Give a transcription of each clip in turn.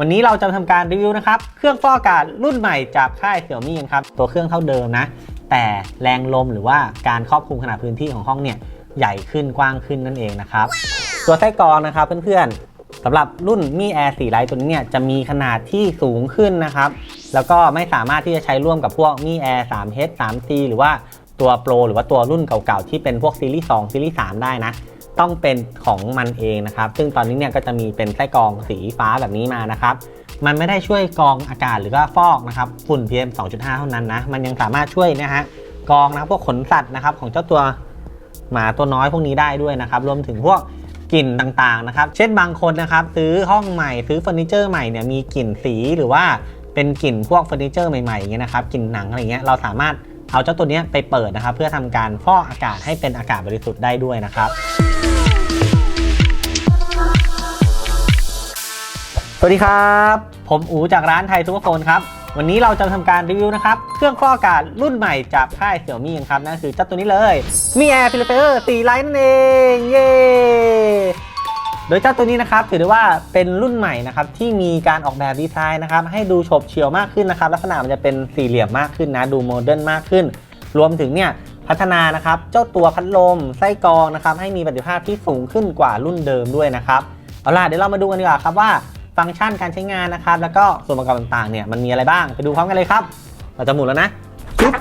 วันนี้เราจะทำการรีวิวนะครับ เครื่องฟอกอากาศรุ่นใหม่จากค่ายเสี่ยมี่กันครับ ตัวเครื่องเท่าเดิมนะ แต่แรงลมหรือว่าการครอบคลุมขนาดพื้นที่ของห้องเนี่ยใหญ่ขึ้นกว้างขึ้นนั่นเองนะครับ ตัวไส้กรองนะครับเพื่อนๆสำหรับรุ่นมี่แอร์สีไลท์ตัวนี้เนี่ยจะมีขนาดที่สูงขึ้นนะครับ แล้วก็ไม่สามารถที่จะใช้ร่วมกับพวกมี่แอร์ 3H 3C หรือว่าตัวโปรหรือว่าตัวรุ่นเก่าๆที่เป็นพวกซีรีส์2ซีรีส์3ได้นะ ต้องเป็นของมันเองนะครับ ซึ่งตอนนี้เนี่ยก็จะมีเป็นไส้กรองสีฟ้าแบบนี้มานะครับ มันไม่ได้ช่วยกรองอากาศหรือว่าฟอกนะครับฝุ่น PM 2.5 เท่านั้นนะ มันยังสามารถช่วยนะฮะกรองนะครับพวกขนสัตว์นะครับของเจ้าตัวหมาตัวน้อยพวกนี้ได้ด้วยนะครับ รวมถึงพวกกลิ่นต่างๆนะครับ เช่นบางคนนะครับซื้อห้องใหม่ซื้อเฟอร์นิเจอร์ใหม่เนี่ยมีกลิ่นสีหรือว่าเป็นกลิ่นพวกเฟอร์นิเจอร์ใหม่ๆอย่างเงี้ยนะครับกลิ่นหนังอะไรเงี้ยเราสามารถเอาเจ้าตัวนี้ไปเปิดนะครับ เพื่อทำการฟอกอากาศให้เป็นอากาศบริสุทธิ์ได้ด้วยนะครับ สวัสดีครับ ผมอูจากร้านไทยซูเปอร์โฟนครับ วันนี้เราจะทำการรีวิวนะครับ เครื่องฟอกอากาศรุ่นใหม่จากค่ายเสี่ยวมี่ครับ นั่นคือเจ้าตัวนี้เลยมีแอร์ฟิลเตอร์สีไลท์นั่นเอง เย้โดยเจ้าตัวนี้นะครับถือได้ว่าเป็นรุ่นใหม่นะครับที่มีการออกแบบดีไซน์นะครับให้ดูโฉบเฉี่ยวมากขึ้นนะครับลักษณะมันจะเป็นสี่เหลี่ยมมากขึ้นนะดูโมเดิร์นมากขึ้น รวมถึงเนี่ยพัฒนานะครับเจ้าตัวพัดลมไส้กรองนะครับให้มีประสิทธิภาพที่สูงขึ้นกว่ารุ่นเดิมด้วยนะครับเอาล่ะเดี๋ยวเรามาดูกันดีกว่าครับว่า ฟังก์ชันการใช้งานนะครับ แล้วก็ส่วนประกอบต่างๆเนี่ยมันมีอะไรบ้างไปดูพร้อมกันเลยครับ เราจะหมุนแล้วนะปึ๊บ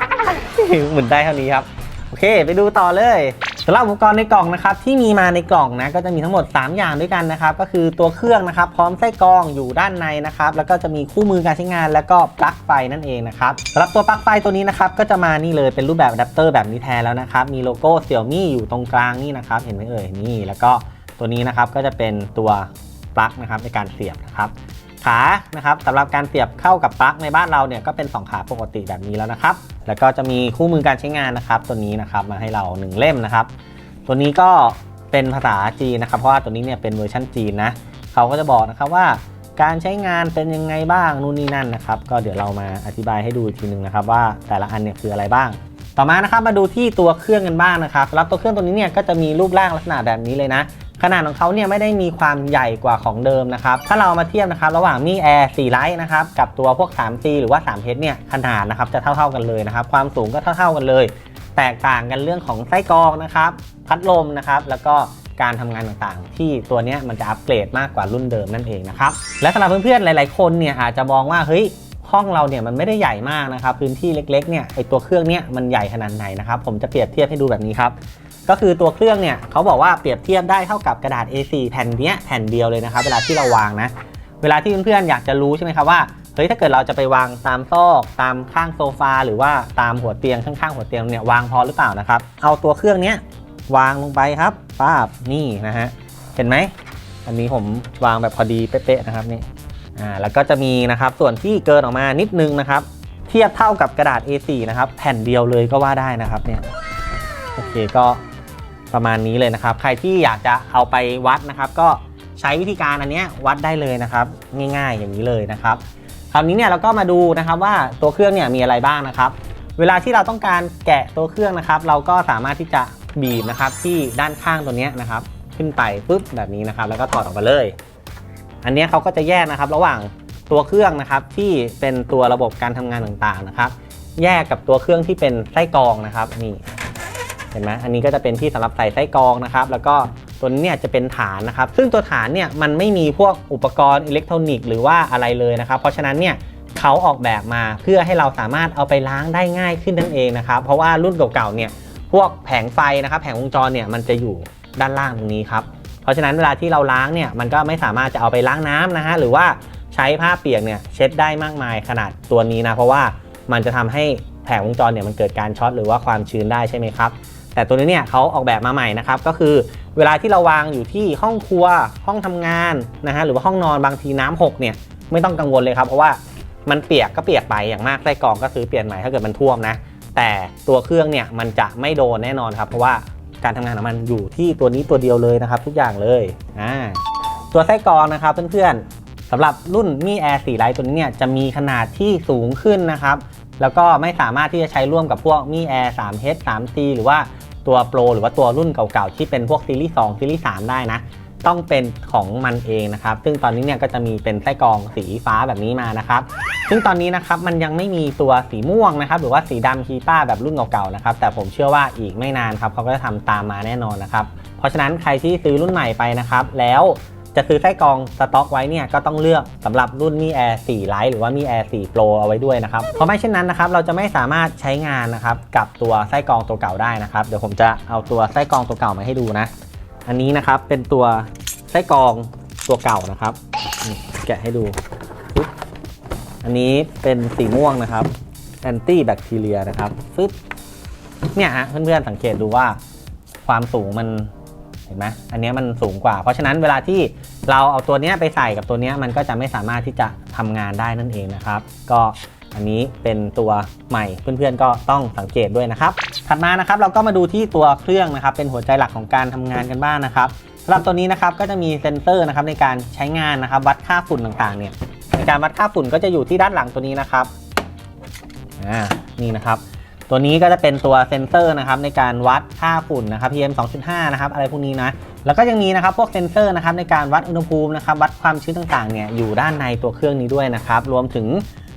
หมุนได้เท่านี้ครับโอเค ไปดูต่อเลยสำหรับอุปกรณ์ในกล่องนะครับที่มีมาในกล่องนะก็จะมีทั้งหมด 3 อย่างด้วยกันนะครับก็คือตัวเครื่องนะครับ พร้อมไส้กรองอยู่ด้านในนะครับแล้วก็จะมีคู่มือการใช้งาน แล้วก็ปลั๊กไฟนั่นเองนะครับสำหรับตัวปลั๊กไฟตัวนี้นะครับก็จะมานี่เลยเป็นรูปแบบอะแดปเตอร์แบบนี้แทนแล้วนะครับมีโลโก้เสี่ยวมี่อยู่ตรงกลางนี่นะครับเห็นไหมเอ่ยนี่แล้วก็ตัวนี้นะครับก็จะเป็นตัว ปลั๊กนะครับในการเสียบนะครับ ขานะครับสำหรับการเสียบเข้ากับปลั๊กในบ้านเราเนี่ยก็เป็น 2 ขาปกติแบบนี้แล้วนะครับ แล้วก็จะมีคู่มือการใช้งานนะครับ ตัวนี้นะครับมาให้เรา 1 เล่มนะครับ ตัวนี้ก็เป็นภาษาจีนนะครับ เพราะว่าตัวนี้เนี่ยเป็นเวอร์ชันจีนนะเขาก็จะบอกนะครับว่าการใช้งานเป็นยังไงบ้างนู่นนี่นั่นนะครับ ก็เดี๋ยวเรามาอธิบายให้ดูอีกทีหนึ่งนะครับว่าแต่ละอันเนี่ยคืออะไรบ้าง ต่อมานะครับมาดูที่ตัวเครื่องกันบ้างนะครับสำหรับตัวเครื่องตัวนี้เนี่ยก็จะมีรูปร่างลักษณะแบบนี้เลยนะ ขนาดของเขาเนี่ยไม่ได้มีความใหญ่กว่าของเดิมนะครับ ถ้าเรามาเทียบนะครับระหว่างมี่แอร์4ไลท์นะครับกับตัวพวก 3C หรือว่า 3H เนี่ยขนาดนะครับจะเท่าๆกันเลยนะครับความสูงก็เท่าๆกันเลย แตกต่างกันเรื่องของไส้กรองนะครับพัดลมนะครับแล้วก็การทำงานต่างๆ ที่ตัวเนี้ยมันจะอัปเกรดมากกว่ารุ่นเดิมนั่นเองนะครับและสำหรับเพื่อนๆหลาย ๆคนเนี่ยอาจจะมองว่าเฮ้ยห้องเราเนี่ยมันไม่ได้ใหญ่มากนะครับพื้นที่เล็กๆเนี่ยไอตัวเครื่องเนี่ยมันใหญ่ขนาดไหนนะครับผมจะเปรียบเทียบให้ดูแบบนี้ครับ ก็คือตัวเครื่องเนี่ยเขาบอกว่าเปรียบเทียบได้เท่ากับกระดาษ A4 แผ่นเนี้ยแผ่นเดียวเลยนะครับ เวลาที่เราวางนะ เวลาที่เพื่อนๆอยากจะรู้ใช่ไหมครับว่าเฮ้ยถ้าเกิดเราจะไปวางตามซอกตามข้างโซฟาหรือว่าตามหัวเตียงข้างๆ หัวเตียงเนี่ยวางพอหรือเปล่านะครับ เอาตัวเครื่องเนี้ยวางลงไปครับป้าบนี่นะฮะเห็นไหมอันนี้ผมวางแบบพอดีเป๊ะๆนะครับนี่อ่าแล้วก็จะมีนะครับส่วนที่เกินออกมานิดนึงนะครับ เทียบเท่ากับกระดาษ A4 นะครับ แผ่นเดียวเลยก็ว่าได้นะครับเนี่ยโอเคก็ ประมาณนี้เลยนะครับ ใครที่อยากจะเอาไปวัดนะครับ ก็ใช้วิธีการอันนี้วัดได้เลยนะครับ ง่ายๆอย่างนี้เลยนะครับคราวนี้เนี่ยเราก็มาดูนะครับว่าตัวเครื่องเนี่ยมีอะไรบ้างนะครับ เวลาที่เราต้องการแกะตัวเครื่องนะครับ เราก็สามารถที่จะบีบนะครับที่ด้านข้างตัวนี้นะครับ ขึ้นไปปุ๊บแบบนี้นะครับ แล้วก็ถอดออกมาเลย อันนี้เขาก็จะแยกนะครับ ระหว่างตัวเครื่องนะครับที่เป็นตัวระบบการทำงานต่างๆนะครับ แยกกับตัวเครื่องที่เป็นไส้กรองนะครับนี่ เห็นไหมอันนี้ก็จะเป็นที่สำหรับใส่ไส้กรองนะครับ แล้วก็ตัวนี้เนี่ยจะเป็นฐานนะครับ ซึ่งตัวฐานเนี่ยมันไม่มีพวกอุปกรณ์อิเล็กทรอนิกส์หรือว่าอะไรเลยนะครับ เพราะฉะนั้นเนี่ยเขาออกแบบมาเพื่อให้เราสามารถเอาไปล้างได้ง่ายขึ้นนั่นเองนะครับ เพราะว่ารุ่นเก่าๆเนี่ยพวกแผงไฟนะครับ แผงวงจรเนี่ยมันจะอยู่ด้านล่างตรงนี้ครับ เพราะฉะนั้นเวลาที่เราล้างเนี่ยมันก็ไม่สามารถจะเอาไปล้างน้ำนะฮะหรือว่าใช้ผ้าเปียกเนี่ยเช็ดได้มากมายขนาดตัวนี้นะเพราะว่ามันจะทำให้แผงวงจรเนี่ยมันเกิดการช็อตหรือว่าความชื้นได้ใช่ไหมครับ แต่ตัวนี้เนี่ยเขาออกแบบมาใหม่นะครับก็คือเวลาที่เราวางอยู่ที่ห้องครัวห้องทำงานนะฮะหรือว่าห้องนอนบางทีน้ำหกเนี่ยไม่ต้องกังวลเลยครับเพราะว่ามันเปียกก็เปียกไปอย่างมากไส้กรองก็ซื้อเปลี่ยนใหม่ถ้าเกิดมันท่วมนะแต่ตัวเครื่องเนี่ยมันจะไม่โดนแน่นอนครับเพราะว่าการทำงานของมันอยู่ที่ตัวนี้ตัวเดียวเลยนะครับ ทุกอย่างเลยอ่าตัวไส้กรองนะครับเพื่อนๆสำหรับรุ่นมี่แอร์สีไลท์ตัวนี้เนี่ยจะมีขนาดที่สูงขึ้นนะครับแล้วก็ไม่สามารถที่จะใช้ร่วมกับพวกมี่แอร์ 3H 3C หรือว่า ตัวโปรหรือว่าตัวรุ่นเก่าๆ ที่เป็นพวกซีรีส์2ซีรีส์3ได้นะ ต้องเป็นของมันเองนะครับ ซึ่งตอนนี้เนี่ยก็จะมีเป็นไส้กรองสีฟ้าแบบนี้มานะครับ ซึ่งตอนนี้นะครับมันยังไม่มีตัวสีม่วงนะครับ หรือว่าสีดำคีป้าแบบรุ่นเก่าๆนะครับ แต่ผมเชื่อว่าอีกไม่นานครับเขาก็จะทำตามมาแน่นอนนะครับ เพราะฉะนั้นใครที่ซื้อรุ่นใหม่ไปนะครับ แล้ว จะซื้อไส้กรองสต็อกไว้เนี่ยก็ต้องเลือกสำหรับรุ่นมี Air 4 Lite หรือว่ามี Air 4 Pro เอาไว้ด้วยนะครับเพราะไม่เช่นนั้นนะครับเราจะไม่สามารถใช้งานนะครับกับตัวไส้กรองตัวเก่าได้นะครับเดี๋ยวผมจะเอาตัวไส้กรองตัวเก่ามาให้ดูนะ อันนี้นะครับเป็นตัวไส้กรองตัวเก่านะครับแกะให้ดู อันนี้เป็นสีม่วงนะครับแอนตี้แบคทีเรียนะครับฟึบเนี่ยฮะเพื่อนๆสังเกตดูว่าความสูงมัน เห็นไหมอันนี้มันสูงกว่า เพราะฉะนั้นเวลาที่เราเอาตัวนี้ไปใส่กับตัวนี้มันก็จะไม่สามารถที่จะทำงานได้นั่นเองนะครับ ก็อันนี้เป็นตัวใหม่เพื่อนๆก็ต้องสังเกตด้วยนะครับ ถัดมานะครับเราก็มาดูที่ตัวเครื่องนะครับเป็นหัวใจหลักของการทำงานกันบ้างนะครับสำหรับตัวนี้นะครับก็จะมีเซ็นเซอร์นะครับในการใช้งานนะครับ วัดค่าฝุ่นต่างๆเนี่ยในการวัดค่าฝุ่นก็จะอยู่ที่ด้านหลังตัวนี้นะครับอ่านี่นะครับ ตัวนี้ก็จะเป็นตัวเซ็นเซอร์นะครับในการวัดค่าฝุ่นนะครับ PM 2.5 นะครับอะไรพวกนี้นะ แล้วก็ยังมีนะครับพวกเซ็นเซอร์นะครับในการวัดอุณหภูมินะครับวัดความชื้นต่างๆเนี่ยอยู่ด้านในตัวเครื่องนี้ด้วยนะครับ รวมถึง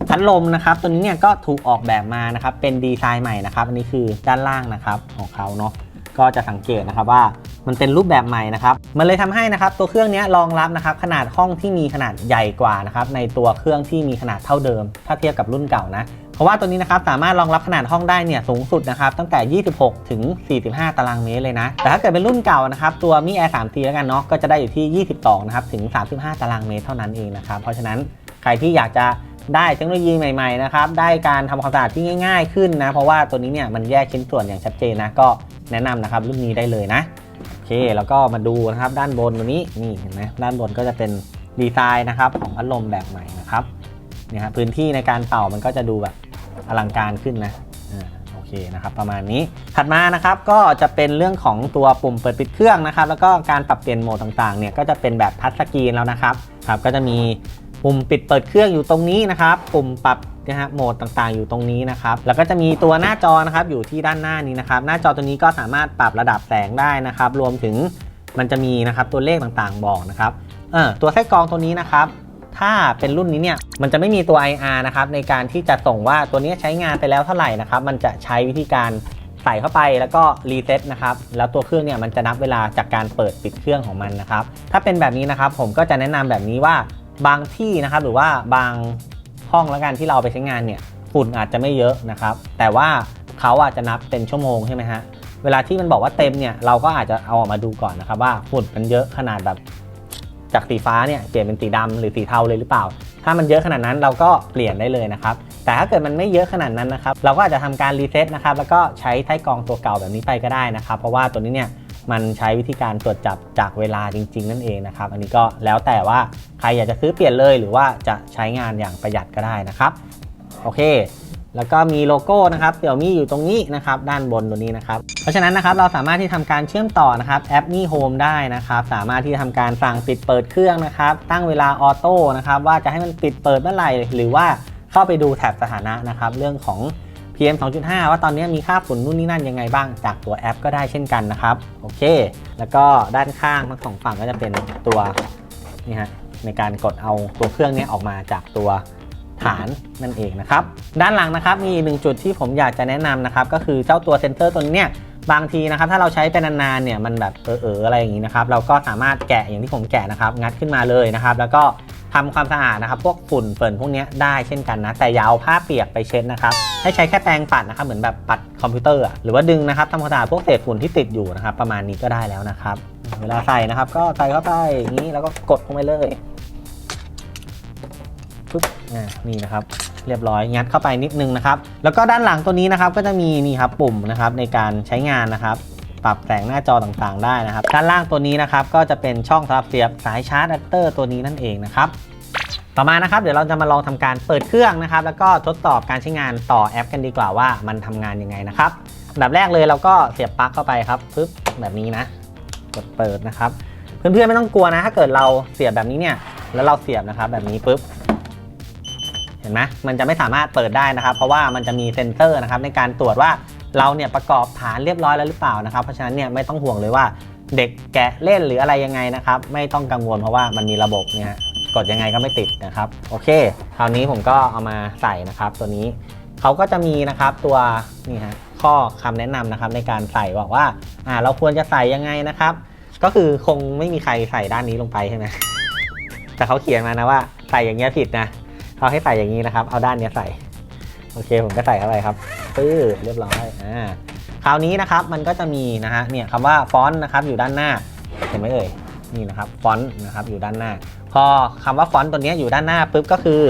พัดลมนะครับตัวนี้เนี่ยก็ถูกออกแบบมานะครับเป็นดีไซน์ใหม่นะครับอันนี้คือด้านล่างนะครับของเขาเนาะก็จะสังเกตนะครับว่ามันเป็นรูปแบบใหม่นะครับ มันเลยทำให้นะครับตัวเครื่องนี้รองรับนะครับขนาดห้องที่มีขนาดใหญ่กว่านะครับในตัวเครื่องที่มีขนาดเท่าเดิม ถ้าเทียบกับรุ่นเก่านะ เพราะว่าตัวนี้นะครับสามารถรองรับขนาดห้องได้เนี่ยสูงสุดนะครับตั้งแต่ 26 ถึง 45 ตารางเมตรเลยนะ แต่ถ้าเกิดเป็นรุ่นเก่านะครับตัวมี Air 3T แล้วกันเนาะก็จะได้อยู่ที่ 22 นะครับถึง 35 ตารางเมตรเท่านั้นเองนะครับเพราะฉะนั้นใครที่อยากจะได้เทคโนโลยีใหม่ๆนะครับได้การทำความสะอาดที่ง่าย ๆ ขึ้นนะเพราะว่าตัวนี้เนี่ยมันแยกชิ้นส่วนอย่างชัดเจนนะก็แนะนำนะครับรุ่นนี้ได้เลยนะโอเคแล้วก็มาดูนะครับด้านบนตัวนี้นี่เห็นไหมด้านบนก็จะเป็นดีไซน์นะครับของพัดลมแบบใหม่นะครับเนี่ยพื้นที่ในการเป่ามันก็จะดูแบบ อลังการขึ้นนะอ่าโอเคนะครับประมาณนี้ถัดมานะครับก็จะเป็นเรื่องของตัวปุ่มเปิดปิดเครื่องนะครับ แล้วก็การปรับเปลี่ยนโหมดต่างๆเนี่ยก็จะเป็นแบบทัชสกรีนแล้วนะครับครับก็จะมีปุ่มปิดเปิดเครื่องอยู่ตรงนี้นะครับ ปุ่มปรับนะฮะโหมดต่างๆ อยู่ตรงนี้นะครับ แล้วก็จะมีตัวหน้าจอนะครับอยู่ที่ด้านหน้านี้นะครับ หน้าจอตัวนี้ก็สามารถปรับระดับแสงได้นะครับ รวมถึงมันจะมีนะครับตัวเลขต่างๆบอกนะครับเออตัวไส้กรองตัวนี้นะครับ ถ้าเป็นรุ่นนี้เนี่ยมันจะไม่มีตัว IR นะครับในการที่จะส่งว่าตัวนี้ใช้งานไปแล้วเท่าไหร่นะครับมันจะใช้วิธีการใส่เข้าไปแล้วก็รีเซ็ตนะครับแล้วตัวเครื่องเนี่ยมันจะนับเวลาจากการเปิดปิดเครื่องของมันนะครับถ้าเป็นแบบนี้นะครับผมก็จะแนะนำแบบนี้ว่าบางที่นะครับหรือว่าบางห้องแล้วกันที่เราเอาไปใช้งานเนี่ยฝุ่นอาจจะไม่เยอะนะครับ แต่ว่าเขาอาจจะนับเป็นชั่วโมงใช่ไหมฮะเวลาที่มันบอกว่าเต็มเนี่ยเราก็อาจจะเอาออกมาดูก่อนนะครับว่าฝุ่นมันเยอะขนาดแบบ จากสีฟ้าเนี่ยเปลี่ยนเป็นสีดำหรือสีเทาเลยหรือเปล่า ถ้ามันเยอะขนาดนั้นเราก็เปลี่ยนได้เลยนะครับ แต่ถ้าเกิดมันไม่เยอะขนาดนั้นนะครับ เราก็อาจจะทำการรีเซ็ตนะครับ แล้วก็ใช้ไส้กองตัวเก่าแบบนี้ไปก็ได้นะครับ เพราะว่าตัวนี้เนี่ยมันใช้วิธีการตรวจจับจากเวลาจริง ๆ นั่นเองนะครับ อันนี้ก็แล้วแต่ว่าใครอยากจะซื้อเปลี่ยนเลย หรือว่าจะใช้งานอย่างประหยัดก็ได้นะครับ โอเค แล้วก็มีโลโก้นะครับเสี่ยวมีอยู่ตรงนี้นะครับด้านบนตัวนี้นะครับ เพราะฉะนั้นนะครับเราสามารถที่ทำการเชื่อมต่อนะครับแอปมี่โฮมได้นะครับ สามารถที่จะทำการสั่งปิดเปิดเครื่องนะครับ ตั้งเวลาออโต้นะครับว่าจะให้มันปิดเปิดเมื่อไหร่หรือว่าเข้าไปดูแท็บสถานะนะครับเรื่องของ PM 2.5 ว่าตอนนี้มีค่าฝุ่นนู่นนี่นั่นยังไงบ้างจากตัวแอปก็ได้เช่นกันนะครับ โอเค แล้วก็ด้านข้างทั้งสองฝั่งก็จะเป็นตัวนี่ฮะในการกดเอาตัวเครื่องนี้ออกมาจากตัว ฐานนั่นเองนะครับ ด้านหลังนะครับมีอีกหนึ่งจุดที่ผมอยากจะแนะนำนะครับก็คือเจ้าตัวเซนเซอร์ตัวนี้เนี่ยบางทีนะครับถ้าเราใช้ไปนานๆเนี่ยมันแบบเออๆอะไรอย่างนี้นะครับเราก็สามารถแกะอย่างที่ผมแกะนะครับงัดขึ้นมาเลยนะครับ แล้วก็ทำความสะอาดนะครับ พวกฝุ่นเฟิ่นพวกเนี้ยได้เช่นกันนะ แต่อย่าเอาผ้าเปียกไปเช็ดนะครับ ให้ใช้แค่แปรงปัดนะครับ เหมือนแบบปัดคอมพิวเตอร์หรือว่าดึงนะครับทำความสะอาดพวกเศษฝุ่นที่ติดอยู่นะครับ ประมาณนี้ก็ได้แล้วนะครับ เวลาใส่นะครับ ก็ใส่เข้าไปอย่างนี้แล้วก็กดลงไปเลย อ่านี่นะครับเรียบร้อยงัดเข้าไปนิดนึงนะครับแล้วก็ด้านหลังตัวนี้นะครับก็จะมีนี่ครับปุ่มนะครับในการใช้งานนะครับปรับแต่งหน้าจอต่างๆได้นะครับ ด้านล่างตัวนี้นะครับก็จะเป็นช่องสำหรับเสียบสายชาร์จอะแดปเตอร์ตัวนี้นั่นเองนะครับต่อมานะครับเดี๋ยวเราจะมาลองทำการเปิดเครื่องนะครับ แล้วก็ทดสอบการใช้งานต่อแอปกันดีกว่าว่ามันทำงานยังไงนะครับอันดับแรกเลยเราก็เสียบปลั๊กเข้าไปครับปึ๊บแบบนี้นะกดเปิดนะครับ เพื่อนๆไม่ต้องกลัวนะ ถ้าเกิดเราเสียบแบบนี้เนี่ยแล้วเราเสียบนะครับแบบนี้ปุ๊บ ห็นไหมมันจะไม่สามารถเปิดได้นะครับ เพราะว่ามันจะมีเซ็นเซอร์นะครับในการตรวจว่าเราเนี่ยประกอบฐานเรียบร้อยแล้วหรือเปล่านะครับ เพราะฉะนั้นเนี่ยไม่ต้องห่วงเลยว่าเด็กแกะเล่นหรืออะไรยังไงนะครับไม่ต้องกังวลเพราะว่ามันมีระบบเนี่ยกดยังไงก็ไม่ติดนะครับโอเค คราวนี้ผมก็เอามาใส่นะครับ ตัวนี้เขาก็จะมีนะครับตัวนี่ฮะข้อคำแนะนำนะครับในการใส่บอกว่าอ่าเราควรจะใส่ยังไงนะครับ ก็คือคงไม่มีใครใส่ด้านนี้ลงไปใช่ไหมแต่เขาเขียนมานะว่าใส่อย่างเงี้ยผิดนะ เขาให้ใส่อย่างนี้นะครับ เอาด้านเนี้ยใส่ โอเคผมก็ใส่เข้าไปครับปื้อเรียบร้อยอ่าคราวนี้นะครับมันก็จะมีนะฮะเนี่ยคำว่าฟอนต์นะครับอยู่ด้านหน้าเห็นไหมเอ่ยนี่นะครับฟอนต์นะครับอยู่ด้านหน้า พอคำว่าฟอนต์ตัวเนี้ยอยู่ด้านหน้าปุ๊บก็คือ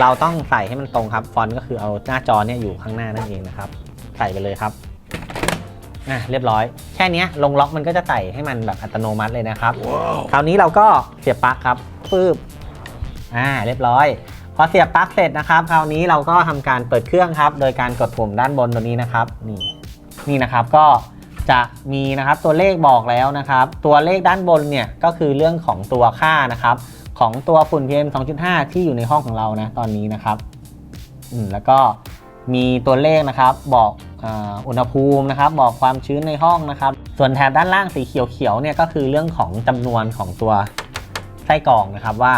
เราต้องใส่ให้มันตรงครับฟอนต์ก็คือเอาหน้าจอเนี่ยอยู่ข้างหน้านั่นเองนะครับ ใส่ไปเลยครับอะเรียบร้อย แค่เนี้ยลงล็อกมันก็จะใส่ให้มันแบบอัตโนมัติเลยนะครับคราวนี้เราก็เสียบปลั๊กครับปึ๊บอ่าเรียบร้อย พอเสียบปลั๊กเสร็จนะครับ คราวนี้เราก็ทำการเปิดเครื่องครับ โดยการกดปุ่มด้านบนตัวนี้นะครับนี่นี่นะครับก็จะมีนะครับตัวเลขบอกแล้วนะครับ ตัวเลขด้านบนเนี่ยก็คือเรื่องของตัวค่านะครับ ของตัวฝุ่น PM 2.5 ที่อยู่ในห้องของเรานะตอนนี้นะครับอืมแล้วก็มีตัวเลขนะครับบอกอุณหภูมินะครับ บอกความชื้นในห้องนะครับ ส่วนแถบด้านล่างสีเขียวๆเนี่ยก็คือเรื่องของจำนวนของตัวไส้กรองนะครับว่า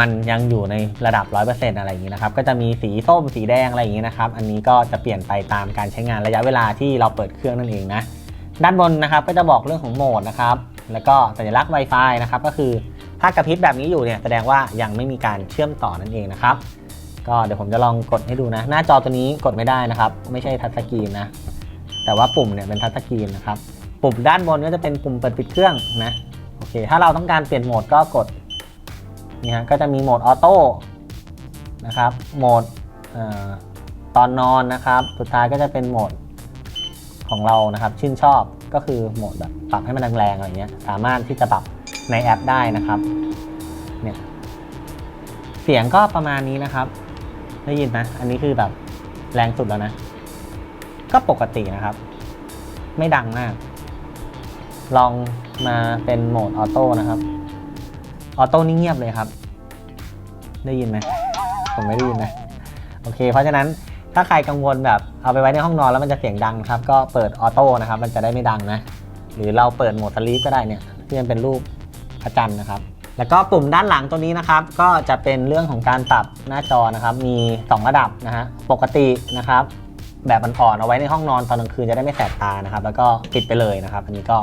มันยังอยู่ในระดับ 100%อะไรอย่างนี้นะครับ ก็จะมีสีส้มสีแดงอะไรอย่างนี้นะครับ อันนี้ก็จะเปลี่ยนไปตามการใช้งานระยะเวลาที่เราเปิดเครื่องนั่นเองนะ ด้านบนนะครับก็จะบอกเรื่องของโหมดนะครับ แล้วก็สัญลักษณ์ Wi-Fi นะครับ ก็คือถ้ากระพริบแบบนี้อยู่เนี่ยแสดงว่ายังไม่มีการเชื่อมต่อนั่นเองนะครับ ก็เดี๋ยวผมจะลองกดให้ดูนะ หน้าจอตัวนี้กดไม่ได้นะครับ ไม่ใช่ทัชสกรีนนะ แต่ว่าปุ่มเนี่ยเป็นทัชสกรีนนะครับ ปุ่มด้านบนก็จะเป็นปุ่มเปิดปิดเครื่องนะ โอเค ถ้าเราต้องการเปลี่ยนโหมดก็กด นี่ฮะก็จะมีโหมดออโต้นะครับโหมดออตอนนอนนะครับ สุดท้ายก็จะเป็นโหมดของเรานะครับชื่นชอบก็คือโหมดแบบปรับให้มันแรงๆอะไรเงี้ยสามารถที่จะปรับในแอปได้นะครับเนี่ยเสียงก็ประมาณนี้นะครับ ได้ยินไหมอันนี้คือแบบแรงสุดแล้วนะ ก็ปกตินะครับ ไม่ดังมาก ลองมาเป็นโหมดออโต้นะครับ ออโต้นี่เงียบเลยครับ ได้ยินไหมผมไม่ได้ยินนะโอเค เพราะฉะนั้นถ้าใครกังวลแบบเอาไปไว้ในห้องนอนแล้วมันจะเสียงดังครับ ก็เปิดออโต้นะครับ มันจะได้ไม่ดังนะ หรือเราเปิดโหมดสลีปก็ได้เนี่ยที่มันเป็นรูปพระจันทร์นะครับ แล้วก็ปุ่มด้านหลังตัวนี้นะครับ ก็จะเป็นเรื่องของการปรับหน้าจอนะครับ มี 2 ระดับนะฮะปกตินะครับ แบบอ่อนเอาไว้ในห้องนอนตอนกลางคืนจะได้ไม่แสบตานะครับ แล้วก็ปิดไปเลยนะครับ อันนี้ก็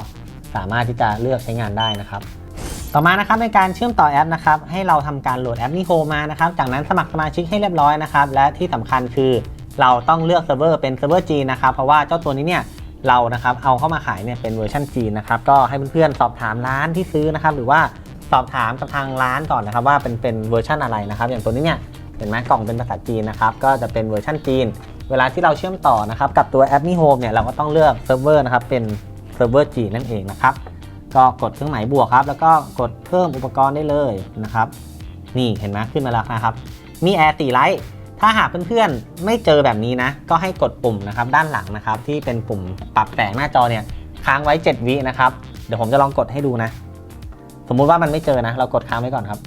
สามารถที่จะเลือกใช้งานได้นะครับ ต่อมานะครับในการเชื่อมต่อแอปนะครับให้เราทำการโหลดแอปนิโฮมานะครับจากนั้นสมัครสมาชิกให้เรียบร้อยนะครับและที่สำคัญคือเราต้องเลือกเซิร์ฟเวอร์เป็นเซิร์ฟเวอร์จีนนะครับเพราะว่าเจ้าตัวนี้เนี่ยเรานะครับเอาเข้ามาขายเนี่ยเป็นเวอร์ชันจีนนะครับก็ให้เพื่อนๆสอบถามร้านที่ซื้อนะครับหรือว่าสอบถามกับทางร้านก่อนนะครับว่าเป็นเป็นเวอร์ชันอะไรนะครับอย่างตัวนี้เนี่ยเห็นไหมกล่องเป็นภาษาจีนนะครับก็จะเป็นเวอร์ชันจีน เวลาที่เราเชื่อมต่อนะครับกับตัวแอป Mi Home เนี่ยเราก็ต้องเลือกเซิร์ฟเวอร์นะครับเป็นเซิร์ฟเวอร์จีนนั่นเองนะครับ ก็กดเครื่องหมายบวกครับ แล้วก็กดเพิ่มอุปกรณ์ได้เลยนะครับ นี่เห็นไหมขึ้นมาแล้วนะครับ มีแอร์ตีไลท์ถ้าหากเพื่อนๆ ไม่เจอแบบนี้นะ ก็ให้กดปุ่มนะครับด้านหลังนะครับ ที่เป็นปุ่มปรับแต่งหน้าจอเนี่ยค้างไว้ 7 วินะครับ เดี๋ยวผมจะลองกดให้ดูนะ สมมุติว่ามันไม่เจอนะ เรากดค้างไว้ก่อนครับ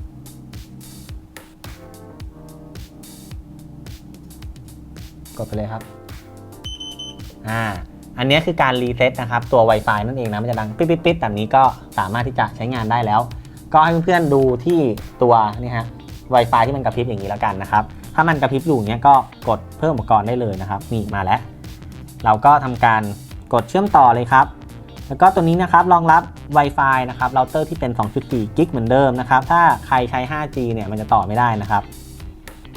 กดไปเลยครับ อ่า อันนี้คือการรีเซ็ตนะครับตัว Wi-Fi นั่นเองนะมันจะดังปิ๊ดปิ๊ดแบบนี้ก็สามารถที่จะใช้งานได้แล้ว ก็ให้เพื่อนๆดูที่ตัวนี่ฮะ Wi-Fi ที่มันกระพริบอย่างนี้แล้วกันนะครับ ถ้ามันกระพริบอยู่เนี้ยก็กดเพิ่มอุปกรณ์ได้เลยนะครับนี่มาแล้ว เราก็ทำการกดเชื่อมต่อเลยครับ แล้วก็ตัวนี้นะครับรองรับ Wi-Fi นะครับเราเตอร์ที่เป็น 2.4 กิกเหมือนเดิมนะครับ ถ้าใครใช้ 5G เนี่ยมันจะต่อไม่ได้นะครับ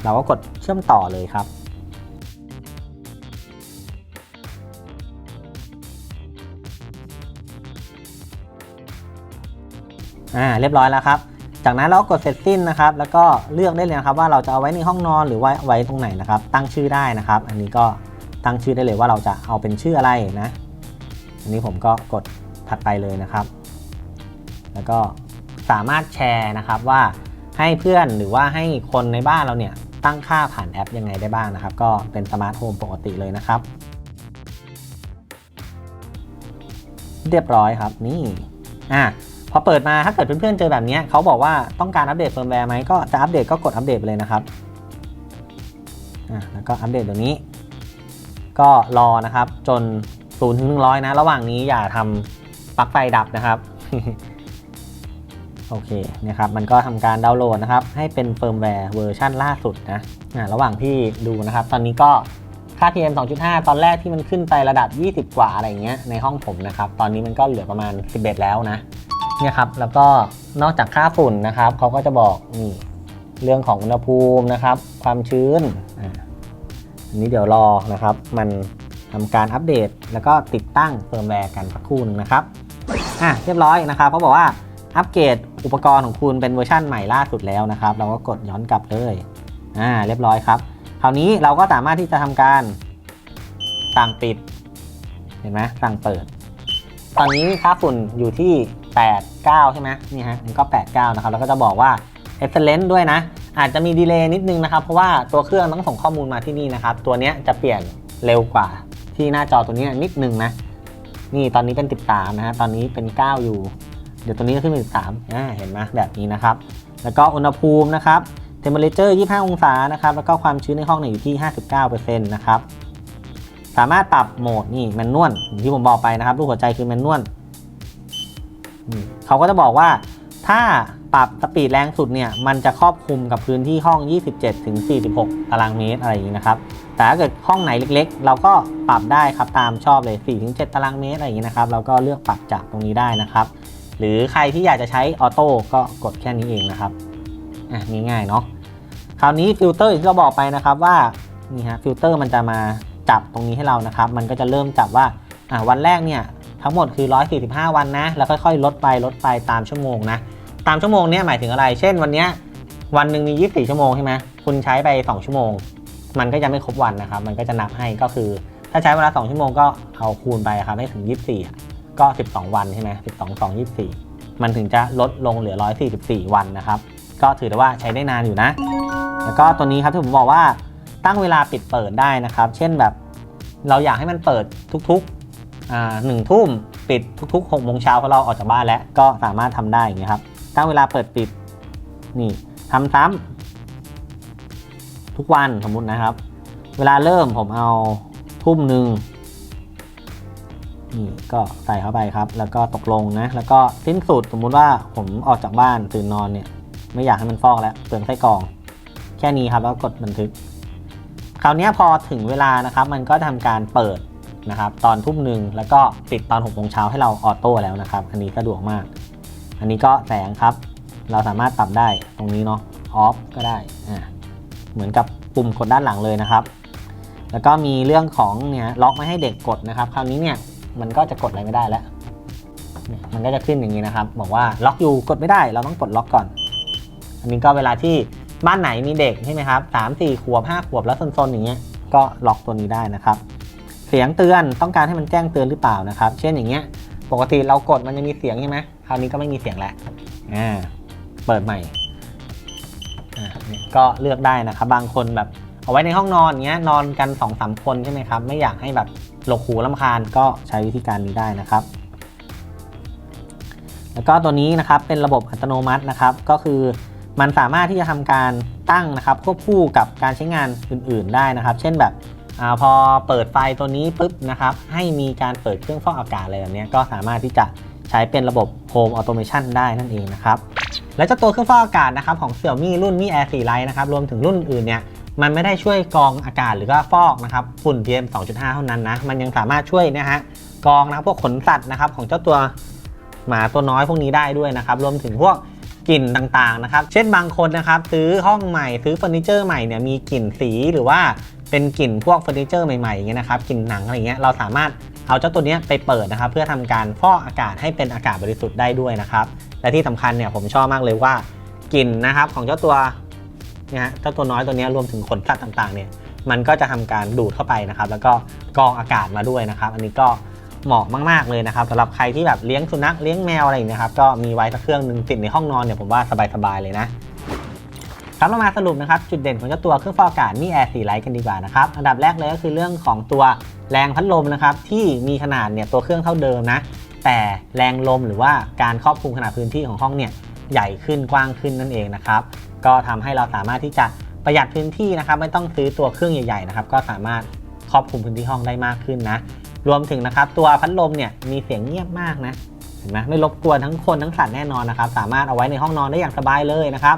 เราก็กดเชื่อมต่อเลยครับ อ่าเรียบร้อยแล้วครับ จากนั้นเรากดเสร็จสิ้นนะครับ แล้วก็เลือกได้เลยนะครับว่าเราจะเอาไว้ในห้องนอนหรือไว้ไว้ตรงไหนนะครับ ตั้งชื่อได้นะครับ อันนี้ก็ตั้งชื่อได้เลยว่าเราจะเอาเป็นชื่ออะไรนะ อันนี้ผมก็กดถัดไปเลยนะครับ แล้วก็สามารถแชร์นะครับว่าให้เพื่อนหรือว่าให้คนในบ้านเราเนี่ยตั้งค่าผ่านแอปยังไงได้บ้างนะครับ ก็เป็นสมาร์ทโฮมปกติเลยนะครับ เรียบร้อยครับนี่อะ อเปิดมาถ้าเกิดเพื่อนๆเจอแบบนี้เขาบอกว่าต้องการอัปเดตเฟิร์มแวร์ไหมก็จะอัปเดตก็กดอัปเดตไปเลยนะครับแล้วก็อัปเดตตัวนี้ ก็รอนะครับจน0ถึง100 นะ ระหว่างนี้อย่าทำปลั๊กไฟดับนะครับ โอเคเนี่ยครับ มันก็ทำการดาวน์โหลดนะครับ ให้เป็นเฟิร์มแวร์เวอร์ชันล่าสุดนะระหว่างที่ดูนะครับ ตอนนี้ก็ค่า PM 2.5 ตอนแรกที่มันขึ้นไประดับ 20 กว่าอะไรเงี้ยในห้องผมนะครับ ตอนนี้มันก็เหลือประมาณ 11 แล้วนะ เนี่ยครับแล้วก็นอกจากค่าฝุ่นนะครับเขาก็จะบอกนี่เรื่องของอุณหภูมินะครับ ความชื้นอันนี้เดี๋ยวรอนะครับ มันทำการอัปเดต แล้วก็ติดตั้งเฟิร์มแวร์กันสักครู่นึงนะครับอะเรียบร้อยนะครับเขาบอกว่าอัปเกรดอุปกรณ์ของคุณเป็นเวอร์ชั่นใหม่ล่าสุดแล้วนะครับ เราก็กดย้อนกลับเลยอ่าเรียบร้อยครับ คราวนี้เราก็สามารถที่จะทำการสั่งปิด เห็นไหมสั่งเปิด ตอนนี้ค่าฝุ่นอยู่ที่ 8 9 ใช่ไหมนี่ฮะมันก็ 8 9 นะครับ แล้วก็จะบอกว่า excellent ด้วยนะ อาจจะมีดีเลย์นิดนึงนะครับ เพราะว่าตัวเครื่องต้องส่งข้อมูลมาที่นี่นะครับ ตัวนี้จะเปลี่ยนเร็วกว่าที่หน้าจอตัวนี้นิดนึงนะ นี่ตอนนี้เป็น 13 นะฮะ ตอนนี้เป็น 9 อยู่ เดี๋ยวตัวนี้ก็ขึ้นเป็น13อ่าเห็นไหมแบบนี้นะครับ แล้วก็อุณหภูมินะครับ temperature 25 องศานะครับ แล้วก็ความชื้นในห้องเนี่ยอยู่ที่ 59%นะครับ สามารถปรับโหมดนี่แมนนวลอย่างที่ผมบอกไปนะครับรูปหัวใจคือแมนนวล เขาก็จะบอกว่าถ้าปรับสปีดแรงสุดเนี่ยมันจะครอบคลุมกับพื้นที่ห้อง 27 ถึง 46 ตารางเมตรอะไรอย่างนี้นะครับ แต่ถ้าเกิดห้องไหนเล็ก ๆ เราก็ปรับได้ครับตามชอบเลย 4 ถึง 7 ตารางเมตรอะไรอย่างนี้นะครับ เราก็เลือกปรับจากตรงนี้ได้นะครับ หรือใครที่อยากจะใช้ออโต้ก็กดแค่นี้เองนะครับ อะง่ายๆเนาะ คราวนี้ฟิลเตอร์ที่เราบอกไปนะครับว่า นี่ฮะฟิลเตอร์มันจะมาจับตรงนี้ให้เรานะครับ มันก็จะเริ่มจับว่า อะวันแรกเนี่ย ทั้งหมดคือ 145 วันนะ แล้วค่อยๆ ลดไปลดไปตามชั่วโมงนะ ตามชั่วโมงเนี่ยหมายถึงอะไร เช่นวันเนี้ยวันหนึ่งมี 24 ชั่วโมงใช่ไหมคุณใช้ไป 2 ชั่วโมง มันก็จะไม่ครบวันนะครับ มันก็จะนับให้ก็คือ ถ้าใช้เวลา 2 ชั่วโมงก็เอาคูณไปครับให้ถึง 24อ่ก็ 12 วันใช่ไหม12 2 24 มันถึงจะลดลงเหลือ 144 วันนะครับ ก็ถือได้ว่าใช้ได้นานอยู่นะ แล้วก็ตัวนี้ครับที่ผมบอกว่าตั้งเวลาปิดเปิดได้นะครับ เช่นแบบเราอยากให้มันเปิดทุกๆ หนึ่งทุ่มปิดทุกๆ6โมงเช้าเพราะเราออกจากบ้านแล้วก็สามารถทำได้อย่างเงี้ยครับตั้งเวลาเปิดปิดนี่ทำซ้ำทุกวันสมมุตินะครับ เวลาเริ่มผมเอาทุ่มหนึ่งนี่ก็ใส่เข้าไปครับ แล้วก็ตกลงนะ แล้วก็สิ้นสุดสมมุติว่าผมออกจากบ้านตื่นนอนเนี่ย ไม่อยากให้มันฟอกแล้วเปลืองไส้กรอง แค่นี้ครับแล้วกดบันทึก คราวนี้พอถึงเวลานะครับ มันก็ทำการเปิด นะครับตอนทุ่มหนึ่งแล้วก็ปิดตอน6โมงเช้าให้เราออโต้แล้วนะครับ อันนี้สะดวกมาก อันนี้ก็แสงครับ เราสามารถปรับได้ตรงนี้เนาะออฟก็ได้อ่าเหมือนกับปุ่มกดด้านหลังเลยนะครับ แล้วก็มีเรื่องของเนี่ยล็อกไม่ให้เด็กกดนะครับ คราวนี้เนี่ยมันก็จะกดอะไรไม่ได้แล้ว มันก็จะขึ้นอย่างนี้นะครับ บอกว่าล็อกอยู่กดไม่ได้ เราต้องกดล็อกก่อน อันนี้ก็เวลาที่บ้านไหนมีเด็กใช่ไหมครับสามสี่ขวบห้าขวบแล้วซนๆอย่างเงี้ยก็ล็อกตัวนี้ได้นะครับ เสียงเตือนต้องการให้มันแจ้งเตือนหรือเปล่านะครับ เช่นอย่างเงี้ย ปกติเรากดมันจะมีเสียงใช่ไหมคราวนี้ก็ไม่มีเสียงแล้วอ่าเปิดใหม่อ่าก็เลือกได้นะครับ บางคนแบบเอาไว้ในห้องนอนเงี้ยนอนกัน2อสคนใช่ไหมครับ ไม่อยากให้แบบหลกหูลำคาญก็ใช้วิธีการนี้ได้นะครับ แล้วก็ตัวนี้นะครับเป็นระบบอัตโนมัตินะครับ ก็คือมันสามารถที่จะทำการตั้งนะครับควบคู่กับการใช้งานอื่น ๆ ได้นะครับ เช่นแบบ อพอเปิดไฟตัวนี้ปุ๊บนะครับ ให้มีการเปิดเครื่องฟอกอากาศอะไรแบบนี้ก็สามารถที่จะใช้เป็นระบบ Home Automation ได้นั่นเองนะครับ และเจ้าตัวเครื่องฟอกอากาศนะครับของ Xiaomi รุ่น Mi Air 4 Lite นะครับ รวมถึงรุ่นอื่นเนี่ย มันไม่ได้ช่วยกรองอากาศหรือว่าฟอกนะครับฝุ่น PM 2.5 เท่านั้นนะ มันยังสามารถช่วยนะฮะกรองนะพวกขนสัตว์นะครับของเจ้าตัวหมาตัวน้อยพวกนี้ได้ด้วยนะครับ รวมถึงพวกกลิ่นต่างๆนะครับ เช่นบางคนนะครับซื้อห้องใหม่ซื้อเฟอร์นิเจอร์ใหม่เนี่ยมีกลิ่นสีหรือว่า เป็นกลิ่นพวกเฟอร์นิเจอร์ใหม่ๆอย่างเงี้ยนะครับกลิ่นหนังอะไรเงี้ยเราสามารถเอาเจ้าตัวเนี้ยไปเปิดนะครับ เพื่อทำการฟอกอากาศให้เป็นอากาศบริสุทธิ์ได้ด้วยนะครับ และที่สำคัญเนี่ยผมชอบมากเลยว่ากลิ่นนะครับของเจ้าตัวเนี่ยฮะเจ้าตัวน้อยตัวเนี้ยรวมถึงขนสัตว์ต่างๆเนี่ยมันก็จะทำการดูดเข้าไปนะครับ แล้วก็กรองอากาศมาด้วยนะครับ อันนี้ก็เหมาะมากๆเลยนะครับสำหรับใครที่แบบเลี้ยงสุนัขเลี้ยงแมวอะไรอย่างเงี้ยครับก็มีไว้สักเครื่องหนึ่งติดในห้องนอนเนี่ยผมว่าสบายๆเลยนะ ครับเรามาสรุปนะครับจุดเด่นของเจ้าตัวเครื่องฟอกอากาศมีแอร์สีไลท์กันดีกว่านะครับอันดับแรกเลยก็คือเรื่องของตัวแรงพัดลมนะครับที่มีขนาดเนี่ยตัวเครื่องเท่าเดิมนะแต่แรงลมหรือว่าการครอบคลุมขนาดพื้นที่ของห้องเนี่ยใหญ่ขึ้นกว้างขึ้นนั่นเองนะครับก็ทำให้เราสามารถที่จะประหยัดพื้นที่นะครับไม่ต้องซื้อตัวเครื่องใหญ่ๆนะครับก็สามารถครอบคลุมพื้นที่ห้องได้มากขึ้นนะรวมถึงนะครับตัวพัดลมเนี่ยมีเสียงเงียบมากนะเห็นไหมไม่รบกวนทั้งคนทั้งสัตว์แน่นอนนะครับสามารถเอาไว้ในห้องนอนได้อย่างสบายเลยนะครับ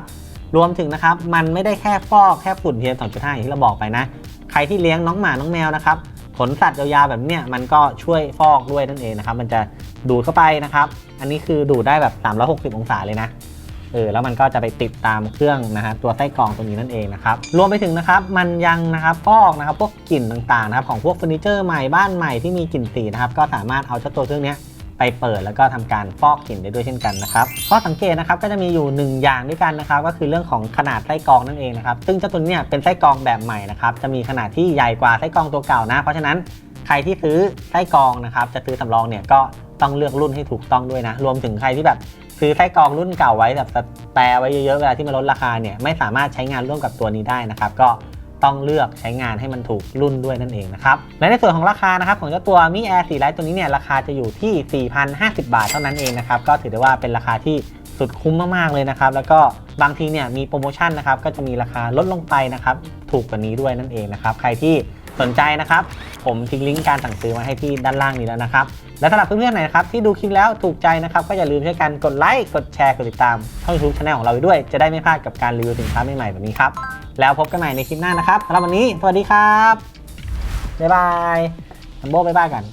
รวมถึงนะครับมันไม่ได้แค่ฟอกแค่ฝุ่น PM 2.5อย่างที่เราบอกไปนะ ใครที่เลี้ยงน้องหมาน้องแมวนะครับขนสัตว์ยาวๆแบบเนี้ยมันก็ช่วยฟอกด้วยนั่นเองนะครับ มันจะดูดเข้าไปนะครับ อันนี้คือดูดได้แบบ 360 องศาเลยนะเออแล้วมันก็จะไปติดตามเครื่องนะฮะตัวไส้กรองตัวนี้นั่นเองนะครับรวมไปถึงนะครับมันยังนะครับฟอกนะครับพวกกลิ่นต่างๆนะครับของพวกเฟอร์นิเจอร์ใหม่บ้านใหม่ที่มีกลิ่นสีนะครับก็สามารถเอาเจ้าตัวเครื่องเนี้ย ไปเปิดแล้วก็ทำการฟอกกลิ่นได้ด้วยเช่นกันนะครับข้อสังเกตนะครับก็จะมีอยู่ 1 อย่างด้วยกันนะครับก็คือเรื่องของขนาดไส้กรองนั่นเองนะครับซึ่งเจ้าตัวเนี้เป็นไส้กรองแบบใหม่นะครับจะมีขนาดที่ใหญ่กว่าไส้กรองตัวเก่านะ เพราะฉะนั้นใครที่ซื้อไส้กรองนะครับจะซื้อสำรองเนี่ยก็ต้องเลือกรุ่นให้ถูกต้องด้วยนะ รวมถึงใครที่แบบซื้อไส้กรองรุ่นเก่าไว้แบบแปรไว้เยอะๆเวลาที่มันลดราคาเนี่ยไม่สามารถใช้งานร่วมกับตัวนี้ได้นะครับก็ ต้องเลือกใช้งานให้มันถูกรุ่นด้วยนั่นเองนะครับและในส่วนของราคานะครับของเจ้าตัว Mi Air 4 Lite ตัวนี้เนี่ยราคาจะอยู่ที่ 4,050 บาทเท่านั้นเองนะครับก็ถือได้ว่าเป็นราคาที่สุดคุ้มมากๆเลยนะครับแล้วก็บางทีเนี่ยมีโปรโมชั่นนะครับก็จะมีราคาลดลงไปนะครับถูกกว่านี้ด้วยนั่นเองนะครับใครที่สนใจนะครับผมทิ้งลิงก์การสั่งซื้อมาให้ที่ด้านล่างนี้แล้วนะครับ และสำหรับเพื่อนๆไหนนะครับที่ดูคลิปแล้วถูกใจนะครับก็อย่าลืมช่วยกันกดไลค์กดแชร์กดติดตามช่องยูทูบช anel ของเราด้วย จะได้ไม่พลาดกับการรีวิวสินค้าใหม่ๆแบบนี้ครับแล้วพบกันใหม่ในคลิปหน้านะครับสำหรับวันนี้สวัสดีครับบ๊ายบายทัมโบ้บ๊ายบายกัน